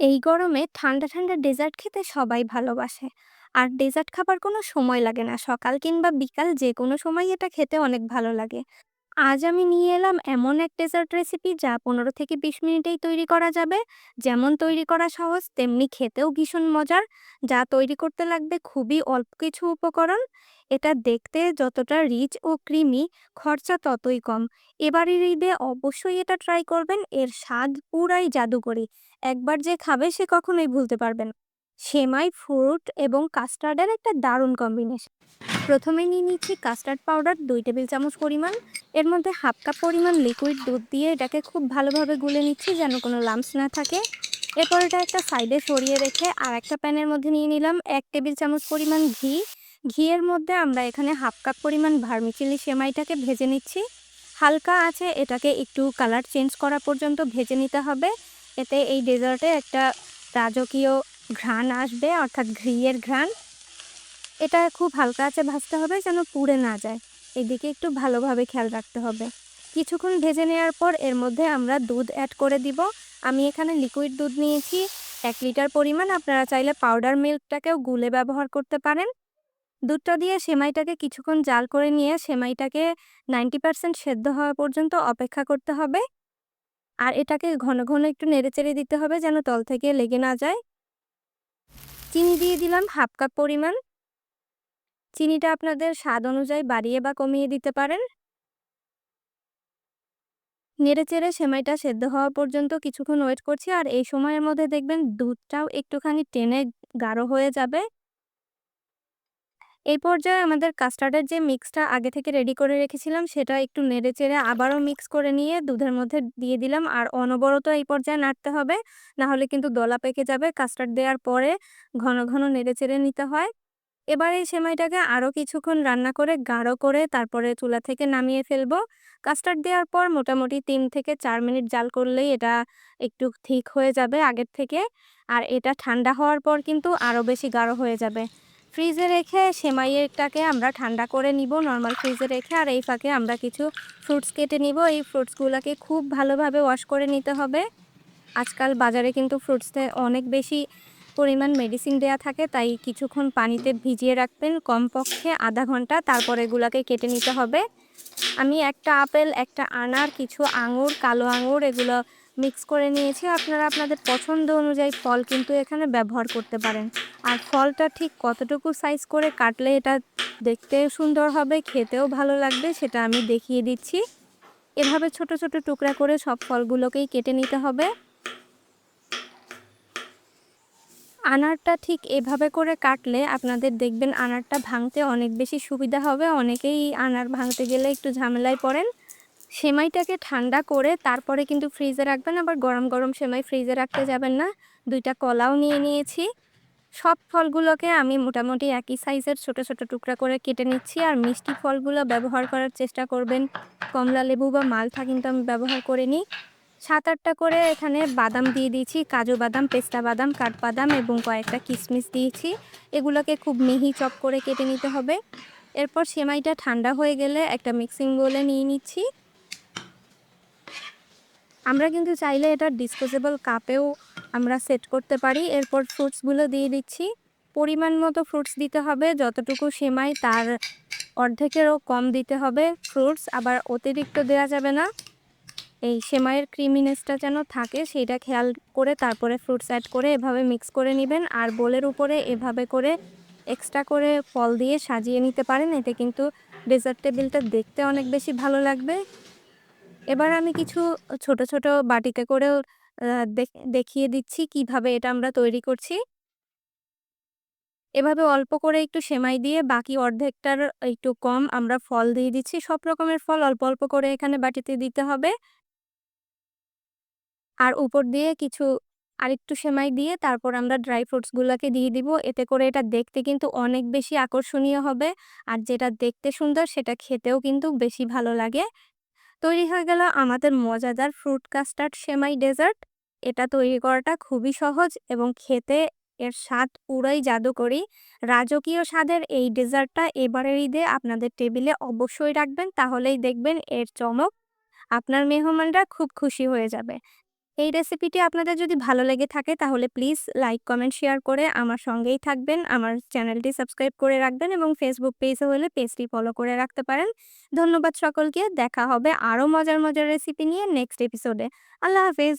এই গরমে ঠান্ডা, ঠান্ডা ডেজার্ট খেতে সবাই ভালোবাসে। আর ডেজার্ট খাবার কোনো সময় লাগে না। সকাল কিংবা বিকাল যে কোনো সময় এটা খেতে অনেক ভালো লাগে। আজ আমি নিয়ে এলাম এমন এক ডেজার্ট রেসিপি যা ১৫ থেকে ২০ মিনিটেই তৈরি করা যাবে। যেমন তৈরি করা সহজ তেমনি খেতেও ভীষণ মজার। যা তৈরি করতে লাগবে খুবই অল্প কিছু উপকরণ। এটা দেখতে যতটা রিচ ও ক্রিমি খরচা ততই কম। এবারের ঈদে অবশ্যই এটা ট্রাই করবেন। এর স্বাদ পুরাই জাদুকরি। একবার যে খাবে সে কখনোই ভুলতে পারবে না। সেমাই, ফ্রুট এবং কাস্টার্ডের একটা দারুণ কম্বিনেশন। প্রথমে নিয়ে নিচ্ছি কাস্টার্ড পাউডার দুই টেবিল চামচ পরিমাণ। এর মধ্যে হাফ কাপ পরিমাণ লিকুইড দুধ দিয়ে এটাকে খুব ভালোভাবে গুলে নিচ্ছি যেন কোনো লাম্পস না থাকে। এরপর এটা একটা সাইডে সরিয়ে রেখে আর একটা প্যানের মধ্যে নিয়ে নিলাম এক টেবিল চামচ পরিমাণ ঘি। ঘিয়ের মধ্যে আমরা এখানে হাফ কাপ পরিমাণ ভার্মিচিলি সেমাইটাকে ভেজে নিচ্ছি। হালকা আছে, এটাকে একটু কালার চেঞ্জ করা পর্যন্ত ভেজে নিতে হবে। এতে এই ডেজার্টে একটা রাজকীয় ঘ্রাণ আসবে, অর্থাৎ ঘিয়ের ঘ্রাণ এটা খুব হালকা আছে ভাজতে হবে যেন পুড়ে না যায়। এদিকে একটু ভালোভাবে খেয়াল রাখতে হবে। কিছুক্ষণ ভেজে নেওয়ার পর এর মধ্যে আমরা দুধ অ্যাড করে দিব। আমি এখানে লিকুইড দুধ নিয়েছি। এক লিটার পরিমাণ আপনারা চাইলে পাউডার মিল্কটাকেও গুলে ব্যবহার করতে পারেন। দুধটা দিয়ে সেমাইটাকে কিছুক্ষণ জাল করে নিয়ে সেমাইটাকে নাইনটি পার্সেন্ট সেদ্ধ হওয়া পর্যন্ত অপেক্ষা করতে হবে। আর এটাকে ঘন ঘন একটু নেড়েচেড়ে দিতে হবে যেন তল থেকে লেগে না যায়। চিনি দিয়ে দিলাম হাফ কাপ পরিমাণ। চিনিটা আপনাদের স্বাদ অনুযায়ী বাড়িয়ে বা কমিয়ে দিতে পারেন। নেড়েচেড়ে সেমাইটা সেদ্ধ হওয়া পর্যন্ত কিছুক্ষণ ওয়েট করছি আর এই সময়ের মধ্যে দেখবেন দুধটাও একটুখানি টেনে গাঢ় হয়ে যাবে। এই পর্যায়ে আমাদের কাস্টার্ডের যে মিক্সটা আগে থেকে রেডি করে রেখেছিলাম সেটা একটু নেড়ে চেড়ে আবারও মিক্স করে নিয়ে দুধের মধ্যে দিয়ে দিলাম আর অনবরত এই পর্যায়ে নাড়তে হবে। না হলে কিন্তু দলা পেকে যাবে। কাস্টার্ড দেওয়ার পরে ঘন ঘন নেড়ে চেড়ে নিতে হয়। এবার এই সেমাইটাকে আরও কিছুক্ষণ রান্না করে গাঢ় করে তারপরে চুলা থেকে নামিয়ে ফেলব। কাস্টার্ড দেওয়ার পর মোটামুটি তিন থেকে চার মিনিট জাল করলেই এটা একটু ঠিক হয়ে যাবে আগের থেকে। আর এটা ঠান্ডা হওয়ার পর কিন্তু আরও বেশি গাঢ় হয়ে যাবে। ফ্রিজে রেখে সেমাইয়েরটাকে আমরা ঠান্ডা করে নিব নর্মাল ফ্রিজে রেখে। আর এই ফাঁকে আমরা কিছু ফ্রুটস কেটে নিব। এই ফ্রুটসগুলোকে খুব ভালোভাবে ওয়াশ করে নিতে হবে। আজকাল বাজারে কিন্তু ফ্রুটসে অনেক বেশি পরিমাণ মেডিসিন দেয়া থাকে, তাই কিছুক্ষণ পানিতে ভিজিয়ে রাখবেন কমপক্ষে আধা ঘণ্টা। তারপর এগুলোকে কেটে নিতে হবে। আমি একটা আপেল, একটা আনার, কিছু আঙুর, কালো আঙুর এগুলো মিক্স করে নিয়েছি। আপনারা আপনাদের পছন্দ অনুযায়ী ফল কিন্তু এখানে ব্যবহার করতে পারেন। আর ফলটা ঠিক কতটুকু সাইজ করে কাটলে এটা দেখতে সুন্দর হবে, খেতেও ভালো লাগবে, সেটা আমি দেখিয়ে দিচ্ছি। এভাবে ছোট ছোট টুকরা করে সব ফলগুলোকেই কেটে নিতে হবে। আনারটা ঠিক এভাবে করে কাটলে আপনাদের দেখবেন আনারটা ভাঙতে অনেক বেশি সুবিধা হবে। অনেকেই আনার ভাঙতে গেলে একটু ঝামেলায় পড়েন। সেমাইটাকে ঠান্ডা করে তারপরে কিন্তু ফ্রিজে রাখবেন, আবার গরম গরম সেমাই ফ্রিজে রাখতে যাবেন না। দুইটা কলাও নিয়ে নিয়েছি। সব ফলগুলোকে আমি মোটামুটি একই সাইজের ছোট ছোট টুকরা করে কেটে নিচ্ছি। আর মিষ্টি ফলগুলো ব্যবহার করার চেষ্টা করবেন। কমলা লেবু বা মালটা কিন্তু আমি ব্যবহার করে নিই সাত আটটা করে এখানে বাদাম দিয়ে দিয়েছি, কাজু বাদাম, পেস্তা বাদাম, কাঠবাদাম এবং কয়েকটা কিশমিশ দিয়েছি। এগুলোকে খুব মিহি চপ করে কেটে নিতে হবে। এরপর সেমাইটা ঠান্ডা হয়ে গেলে একটা মিক্সিং বোলে নিয়ে নিচ্ছি। আমরা কিন্তু চাইলে এটা ডিসপোজেবল কাপেও আমরা সেট করতে পারি। এরপর ফ্রুটসগুলো দিয়ে দিচ্ছি। পরিমাণ মতো ফ্রুটস দিতে হবে, যতটুকু সেমাই তার অর্ধেকেরও কম দিতে হবে। ফ্রুটস আবার অতিরিক্ত দেওয়া যাবে না। এই সেমাইয়ের ক্রিমিনেসটা যেন থাকে, সেইটা খেয়াল করে তারপরে ফ্রুটস অ্যাড করে এভাবে মিক্স করে নেবেন। আর বোলের উপরে এভাবে করে এক্সট্রা করে ফল দিয়ে সাজিয়ে নিতে পারেন। এতে কিন্তু ডেজার্ট টেবিলটা দেখতে অনেক বেশি ভালো লাগবে। এবার আমি কিছু ছোট ছোট বাটিতে করেও দেখিয়ে দিচ্ছি কীভাবে এটা আমরা তৈরি করছি। এভাবে অল্প করে একটু সেমাই দিয়ে বাকি অর্ধেকটার একটু কম আমরা ফল দিয়ে দিচ্ছি। সব রকমের ফল অল্প অল্প করে এখানে বাটিতে দিতে হবে। আর উপর দিয়ে কিছু আরেকটু সেমাই দিয়ে তারপর আমরা ড্রাই ফ্রুটসগুলোকে দিয়ে দিব। এতে করে এটা দেখতে কিন্তু অনেক বেশি আকর্ষণীয় হবে আর যেটা দেখতে সুন্দর সেটা খেতেও কিন্তু বেশি ভালো লাগে। তৈরি হয়ে গেল আমাদের মজাদার ফ্রুট কাস্টার্ড সেমাই ডেজার্ট এটা তৈরি করাটা খুবই সহজ এবং খেতে এর স্বাদ পুরোই জাদুকরি। রাজকীয় স্বাদের এই ডেজার্টটা এবারের ঈদে আপনাদের টেবিলে অবশ্যই রাখবেন, তাহলেই দেখবেন এর চমক। আপনার মেহমানরা খুব খুশি হয়ে যাবে। এই রেসিপিটি আপনাদের যদি ভালো লেগে থাকে তাহলে প্লিজ লাইক, কমেন্ট, শেয়ার করে আমার সঙ্গেই থাকবেন। আমার চ্যানেলটি সাবস্ক্রাইব করে রাখবেন এবং ফেসবুক পেজে হলে পেজটি ফলো করে রাখতে পারেন। ধন্যবাদ সকলকে। দেখা হবে আরও মজার, মজার রেসিপি নিয়ে নেক্সট এপিসোডে। আল্লাহ হাফেজ।